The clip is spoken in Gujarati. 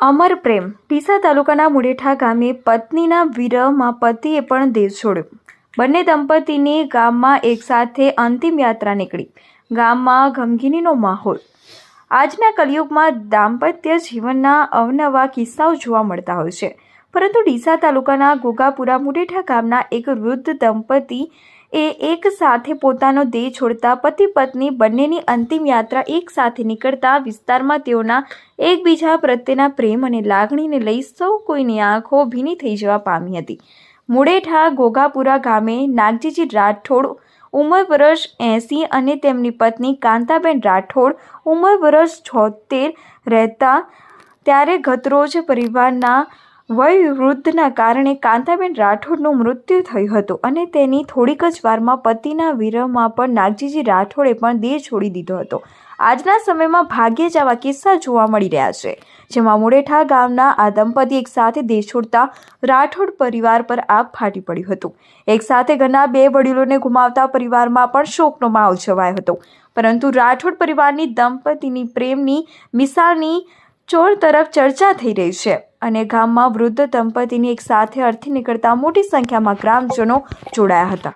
અમર પ્રેમ, ડીસા તાલુકાના મુડેઠા ગામે પત્નીના વિરહમાં પતિએ પણ દેશ છોડ્યો. બંને દંપતીની ગામમાં એકસાથે અંતિમ યાત્રા નીકળી. ગામમાં ગમગીનીનો માહોલ. આજના કલયુગમાં દાંપત્ય જીવનના અવનવા કિસ્સાઓ જોવા મળતા હોય છે. પરંતુ ડીસા તાલુકાના ગોગાપુરા મુડેઠા ગામના એક વૃદ્ધ દંપતી એ એક સાથે પોતાનો દેહ છોડતા પતિ પત્ની બંનેની અંતિમ યાત્રા એક સાથે નીકળતા વિસ્તારમાં તેઓના એકબીજા પ્રત્યેના પ્રેમ અને લાગણીને લઈ સૌ કોઈની આંખો ભીની થઈ જવા પામી હતી. મુડેઠા ગોગાપુરા ગામે નાગજીજી રાઠોડ ઉંમર વર્ષ એંસી અને તેમની પત્ની કાંતાબેન રાઠોડ ઉંમર વર્ષ છોતેર રહેતા ત્યારે ગતરોજ પરિવારના વયવૃદ્ધના કારણે કાંતાબેન રાઠોડનું મૃત્યુ થયું હતું અને તેની થોડીક જ વારમાં પતિના વિરહમાં પણ નાગજીજી રાઠોડે પણ દેહ છોડી દીધો હતો. આજના સમયમાં ભાગ્યે જ આવા કિસ્સા જોવા મળી રહ્યા છે, જેમાં મુડેઠા ગામના આ દંપતી એકસાથે દેશ છોડતા રાઠોડ પરિવાર પર આગ ફાટી પડ્યું હતું. એકસાથે ઘરના બે વડીલોને ગુમાવતા પરિવારમાં પણ શોકનો માહોલ છવાયો હતો. પરંતુ રાઠોડ પરિવારની દંપતીની પ્રેમની, મિસાલની ચોર તરફ ચર્ચા થઈ રહી છે અને ગામમાં વૃદ્ધ દંપતીની એક સાથે અર્થી નીકળતા મોટી સંખ્યામાં ગ્રામજનો જોડાયા હતા.